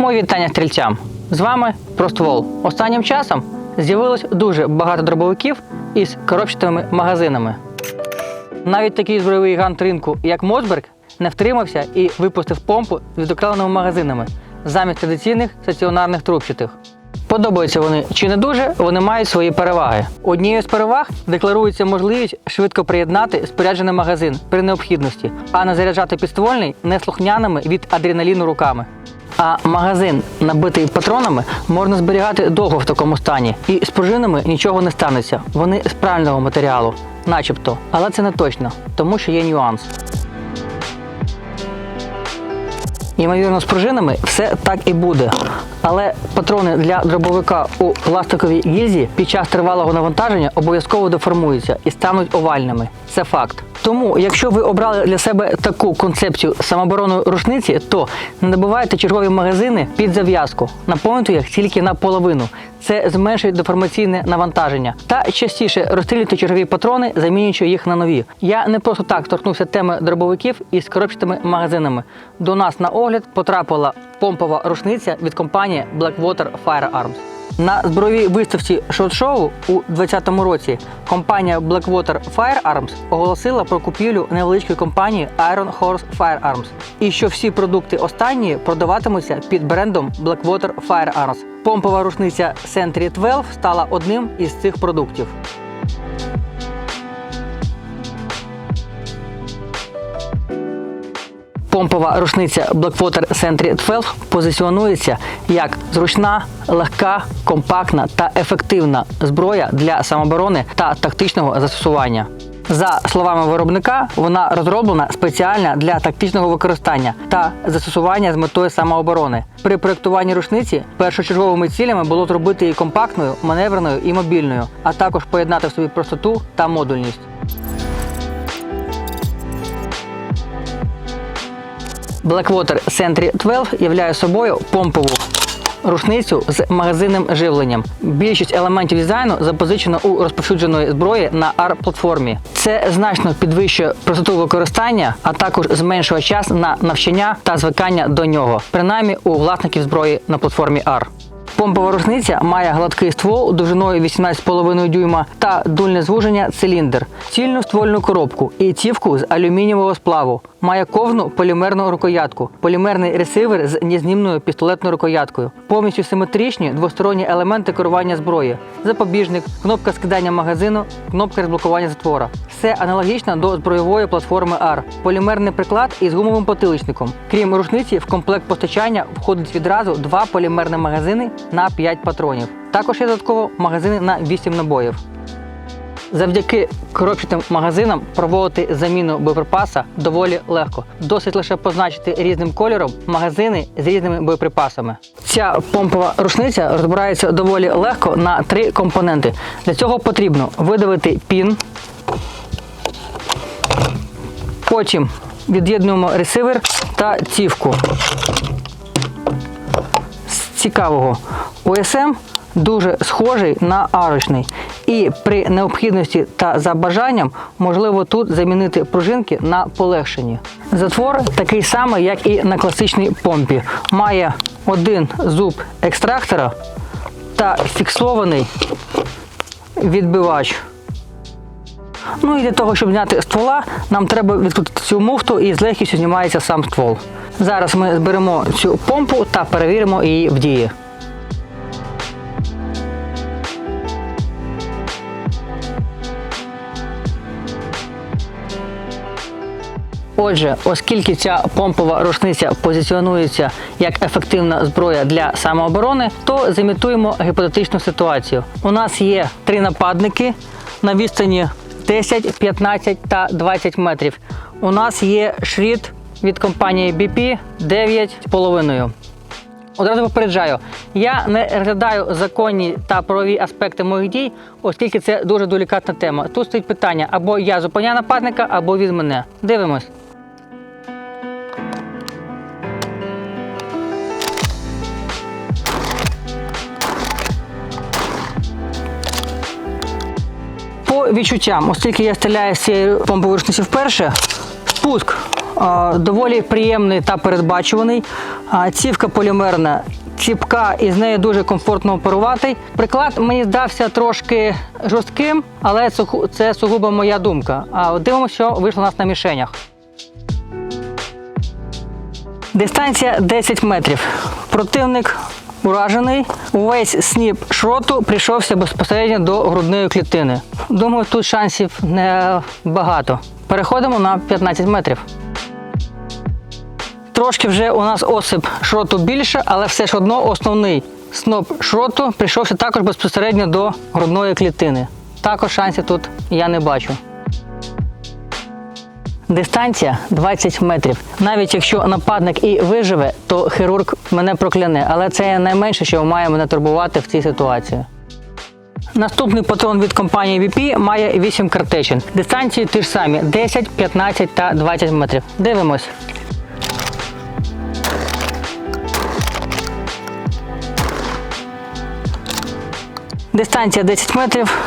Мої вітання стрільцям. З вами Проствол. Останнім часом з'явилось дуже багато дробовиків із коробчатими магазинами. Навіть такий збройовий гант ринку, як Мосберг, не втримався і випустив помпу з відокремленими магазинами замість традиційних стаціонарних трубчатих. Подобаються вони чи не дуже, вони мають свої переваги. Однією з переваг декларується можливість швидко приєднати споряджений магазин при необхідності, а не заряджати підствольний неслухняними від адреналіну руками. А магазин, набитий патронами, можна зберігати довго в такому стані, і з пружинами нічого не станеться. Вони з правильного матеріалу, начебто, але це не точно, тому що є нюанс. Ймовірно, з пружинами все так і буде. Але патрони для дробовика у пластиковій гільзі під час тривалого навантаження обов'язково деформуються і стануть овальними. Це факт. Тому, якщо ви обрали для себе таку концепцію самооборони рушниці, то не набивайте чергові магазини під зав'язку, наповнюйте їх тільки наполовину. Це зменшить деформаційне навантаження. Та частіше розстрілюйте чергові патрони, замінюючи їх на нові. Я не просто так торкнувся теми дробовиків із коробчатими магазинами. До нас на огляд потрапила помпова рушниця від компанії Blackwater Firearms. На збройовій виставці шот-шоу у 2020 році компанія Blackwater Firearms оголосила про купівлю невеличкої компанії Iron Horse Firearms і що всі продукти останньої продаватимуться під брендом Blackwater Firearms. Помпова рушниця Sentry 12 стала одним із цих продуктів. Помпова рушниця Blackwater Sentry 12 позиціонується як зручна, легка, компактна та ефективна зброя для самооборони та тактичного застосування. За словами виробника, вона розроблена спеціально для тактичного використання та застосування з метою самооборони. При проєктуванні рушниці першочерговими цілями було зробити її компактною, маневреною і мобільною, а також поєднати в собі простоту та модульність. Blackwater Sentry 12 являє собою помпову рушницю з магазинним живленням. Більшість елементів дизайну запозичено у розповсюдженої зброї на AR-платформі. Це значно підвищує простоту використання, а також зменшує час на навчання та звикання до нього, принаймні у власників зброї на платформі AR. Помпова рушниця має гладкий ствол довжиною 18,5 дюйма та дульне звуження циліндр, цільну ствольну коробку і цівку з алюмінієвого сплаву. Має ковну полімерну рукоятку, полімерний ресивер з незнімною пістолетною рукояткою, повністю симетричні двосторонні елементи керування зброї, запобіжник, кнопка скидання магазину, кнопка розблокування затвора. Все аналогічно до збройової платформи AR. Полімерний приклад із гумовим потиличником. Крім рушниці, в комплект постачання входить відразу два полімерні магазини на 5 патронів. Також є додатково магазини на 8 набоїв. Завдяки коробчатим магазинам проводити заміну боєприпаса доволі легко. Досить лише позначити різним кольором магазини з різними боєприпасами. Ця помпова рушниця розбирається доволі легко на три компоненти. Для цього потрібно видавити пін, потім від'єднуємо ресивер та цівку. З цікавого ОСМ дуже схожий на арочний. І при необхідності та за бажанням можливо тут замінити пружинки на полегшені. Затвор такий самий, як і на класичній помпі. Має один зуб екстрактора та фіксований відбивач. Ну і для того, щоб зняти ствола, нам треба відкрутити цю муфту і з легкістю знімається сам ствол. Зараз ми зберемо цю помпу та перевіримо її в дії. Отже, оскільки ця помпова рушниця позиціонується як ефективна зброя для самооборони, то зімітуємо гіпотетичну ситуацію. У нас є три нападники на відстані 10, 15 та 20 метрів. У нас є шрід від компанії BP 9,5. Одразу попереджаю, я не розглядаю законні та правові аспекти моїх дій, оскільки це дуже делікатна тема. Тут стоїть питання: або я зупиняю нападника, або він мене. Дивимось. Відчуттям, оскільки я стріляю з цієї помпової вперше, спуск доволі приємний та передбачуваний. Цівка полімерна, ціпка, і з нею дуже комфортно оперувати. Приклад мені здався трошки жорстким, але це, сугубо моя думка. А дивимося, що вийшло у нас на мішенях. Дистанція 10 метрів. Противник уражений. Увесь сніп шроту прийшовся безпосередньо до грудної клітини. Думаю, тут шансів не багато. Переходимо на 15 метрів. Трошки вже у нас осип шроту більше, але все ж одно основний сноп шроту прийшовся також безпосередньо до грудної клітини. Також шансів тут я не бачу. Дистанція 20 метрів. Навіть якщо нападник і виживе, то хірург мене прокляне, але це найменше, що має мене турбувати в цій ситуації. Наступний патрон від компанії BP має 8 картечин. Дистанції ті ж самі 10, 15 та 20 метрів. Дивимось. Дистанція 10 метрів,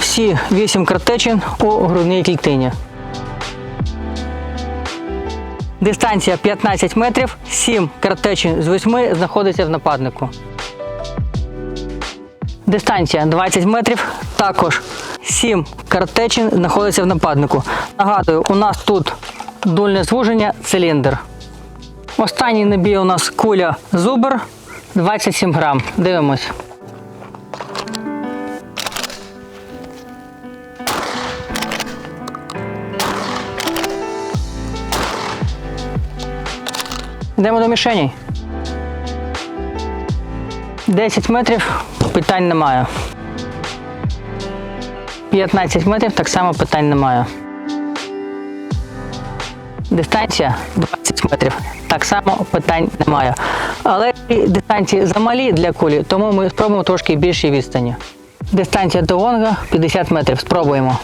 всі 8 картечин у грудній клітині. Дистанція 15 метрів, 7 картечин з 8 знаходиться в нападнику. Дистанція 20 метрів, також 7 картечин знаходиться в нападнику. Нагадую, у нас тут дульне звуження, циліндр. Останній набій у нас куля зубр 27 грам. Дивимось. Йдемо до мішені. 10 метрів питань немає. 15 метрів так само питань немає. Дистанція 20 метрів. Так само питань немає. Але дистанції замалі для кулі, тому ми спробуємо трошки більші відстані. Дистанція до лонга 50 метрів. Спробуємо.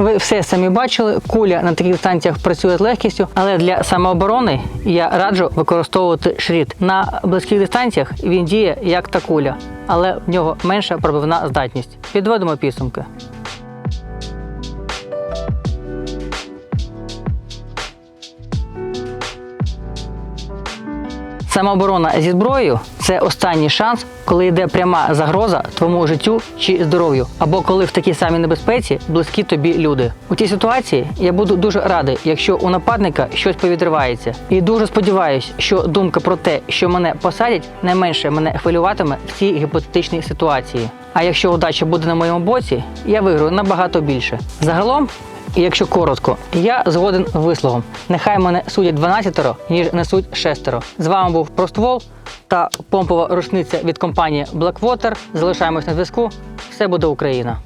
Ви все самі бачили, куля на таких станціях працює з легкістю, але для самооборони я раджу використовувати шрід. На близьких дистанціях він діє як та куля, але в нього менша пробивна здатність. Підводимо підсумки. Самооборона зі зброєю це останній шанс, коли йде пряма загроза твоєму життю чи здоров'ю, або коли в такій самій небезпеці близькі тобі люди. У цій ситуації я буду дуже радий, якщо у нападника щось повідривається. І дуже сподіваюся, що думка про те, що мене посадять, найменше мене хвилюватиме в цій гіпотетичній ситуації. А якщо удача буде на моєму боці, я виграю набагато більше. Загалом і якщо коротко, я згоден висловом. Нехай мене судять 12, ніж несуть шестеро. З вами був Проствол та помпова рушниця від компанії Blackwater. Залишаємось на зв'язку. Все буде Україна.